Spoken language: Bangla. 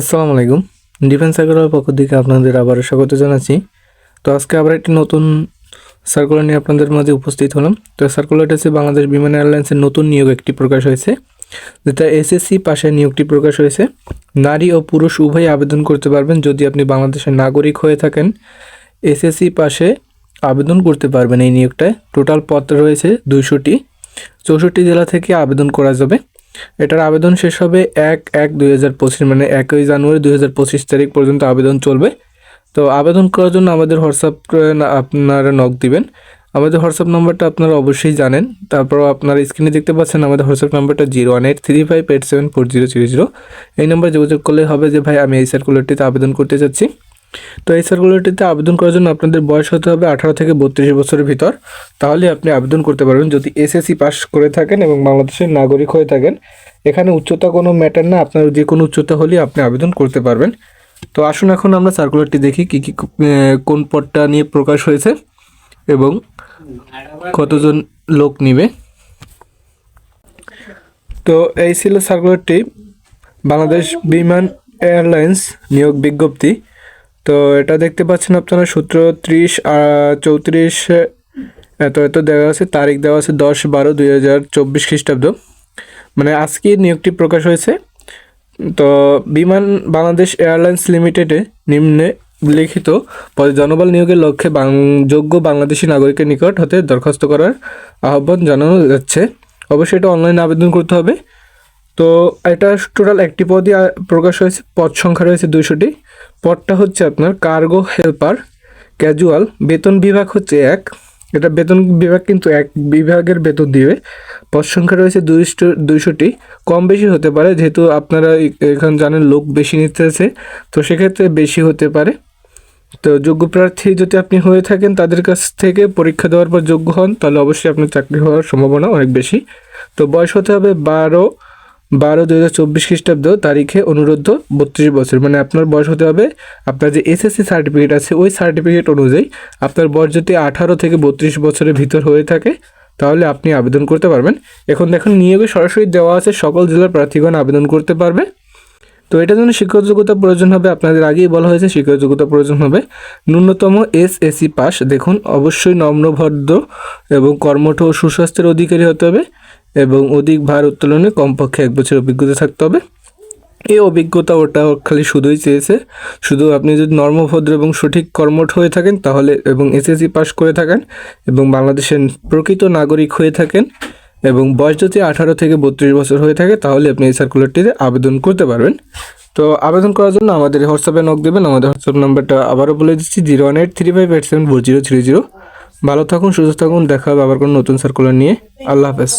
আসসালামু আলাইকুম। ডিফেন্স সার্কুলার পক্ষ থেকে আপনাদের আবারও স্বাগত জানাচ্ছি। তো আজকে আবার একটি নতুন সার্কুলার নিয়ে আপনাদের মাঝে উপস্থিত হলাম। তো সার্কুলারটা হচ্ছে বাংলাদেশ বিমান এয়ারলাইন্সের নতুন নিয়োগ একটি প্রকাশ হয়েছে, যেটা এসএসসি পাশে নিয়োগটি প্রকাশ হয়েছে। নারী ও পুরুষ উভয়ই আবেদন করতে পারবেন যদি আপনি বাংলাদেশের নাগরিক হয়ে থাকেন। এসএসসি পাশে আবেদন করতে পারবেন এই নিয়োগটায়। টোটাল পদ রয়েছে দুইশোটি। চৌষট্টি জেলা থেকে আবেদন করা যাবে। এটার আবেদন শেষ হবে এক এক দুই হাজার পঁচিশ মানে একই জানুয়ারি দুই হাজার পঁচিশ তারিখ পর্যন্ত আবেদন চলবে। তো আবেদন করার জন্য আমাদের হোয়াটসঅ্যাপ আপনারা নক দিবেন। আমাদের হোয়াটসঅ্যাপ নাম্বারটা আপনারা অবশ্যই জানেন। তারপর আপনারা স্ক্রিনে দেখতে পাচ্ছেন আমাদের হোয়াটসঅ্যাপ নাম্বারটা zero one eight three five eight seven four zero zero zero. এই নাম্বারে যোগাযোগ করলে হবে যে, ভাই, আমি এই সার্কুলারটিতে আবেদন করতে চাচ্ছি তো এই সার্কুলারটিতে আবেদন করার জন্য আপনাদের বয়স হতে হবে আঠারো থেকে বত্রিশ বছরের ভিতর। তাহলে আপনি আবেদন করতে পারবেন যদি এসএসসি পাস করে থাকেন এবং বাংলাদেশের নাগরিক হয়ে থাকেন। এখানে উচ্চতা কোনো ম্যাটার না, আপনার যে কোনো উচ্চতা হলেই আপনি আবেদন করতে পারবেন। তো আসুন এখন আমরা সার্কুলারটি দেখি কী কী কোন পদটা নিয়ে প্রকাশ হয়েছে এবং কতজন লোক নিবে। তো এই ছিল সার্কুলারটি বাংলাদেশ বিমান এয়ারলাইন্স নিয়োগ বিজ্ঞপ্তি। তো এটা দেখতে পাচ্ছেন আপনারা সূত্র, ত্রিশ চৌত্রিশ এত এত দেওয়া আছে, তারিখ দেওয়া আছে দশ বারো দুই হাজার চব্বিশ খ্রিস্টাব্দ। মানে আজকে নিয়োগটি প্রকাশ হয়েছে। তো বিমান বাংলাদেশ এয়ারলাইন্স লিমিটেডে নিম্নে লিখিত পদে জনবল নিয়োগের লক্ষ্যে যোগ্য বাংলাদেশি নাগরিকের নিকট হতে দরখাস্ত করার আহ্বান জানানো যাচ্ছে। অবশ্যই এটা অনলাইনে আবেদন করতে হবে। তো এটা টোটাল একটি পদই প্রকাশ হয়েছে, পদ সংখ্যা রয়েছে দুইশোটি। পদটা হচ্ছে আপনার কার্গো হেল্পার ক্যাজুয়াল বেতন বিভাগ হচ্ছে এক। এটা বেতন বিভাগ কিন্তু এক বিভাগের বেতন দিবে পদ সংখ্যা রয়েছে দুইশো, দুইশোটি। কম বেশি হতে পারে, যেহেতু আপনারা এখানে জানেন লোক বেশি নিতেছে, তো সেক্ষেত্রে বেশি হতে পারে। তো যোগ্য প্রার্থী যদি আপনি হয়ে থাকেন, তাদের কাছ থেকে পরীক্ষা দেওয়ার পর যোগ্য হন, তাহলে অবশ্যই আপনার চাকরি হওয়ার সম্ভাবনা অনেক বেশি। তো বয়স হতে হবে বারো বারো, দুই হাজার চব্বিশ খ্রিস্টাব্দ তারিখে অনুরোধ বত্রিশ বছর। মানে আপনার বয়স হতে হবে, আপনার যে এসএসসি সার্টিফিকেট আছে, ওই সার্টিফিকেট অনুযায়ী আপনার বয়স যদি আঠারো থেকে বত্রিশ বছরের ভিতর হয়ে থাকে, তাহলে আপনি আবেদন করতে পারবেন। এখন দেখুন, নিয়োগে সরাসরি দেওয়া আছে, সকল জেলার প্রার্থীগণ আবেদন করতে পারবে। তো এটার জন্য শিক্ষক যোগ্যতা প্রয়োজন হবে, আপনাদের আগেই বলা হয়েছে শিক্ষক যোগ্যতা প্রয়োজন হবে। ন্যূনতম এস এসি পাস দেখুন, অবশ্যই নম্রভদ্র এবং কর্মঠ ও সুস্বাস্থ্যের অধিকারী হতে হবে। এবং অধিক ভার উত্তোলনে কমপক্ষে এক বছর অভিজ্ঞতা থাকতে হবে। এই অভিজ্ঞতা ওটা খালি শুধুই চেয়েছে। শুধু আপনি যদি নর্মভদ্র এবং সঠিক কর্মঠ হয়ে থাকেন, তাহলে এবং এসএসসি পাস করে থাকেন এবং বাংলাদেশের প্রকৃত নাগরিক হয়ে থাকেন এবং বয়স যদি আঠারো থেকে বত্রিশ বছর হয়ে থাকে, তাহলে আপনি এই সার্কুলারটিতে আবেদন করতে পারবেন। তো আবেদন করার জন্য আমাদের হোয়াটসঅ্যাপে নক দেবেন। আমাদের হোয়াটসঅ্যাপ নাম্বারটা আবারও বলে দিচ্ছি zero one eight three five eight seven four zero three zero ভালো থাকুন, সুস্থ থাকুন, দেখা হবে আবার কোনো নতুন সার্কুলার নিয়ে। আল্লাহ হাফেজ।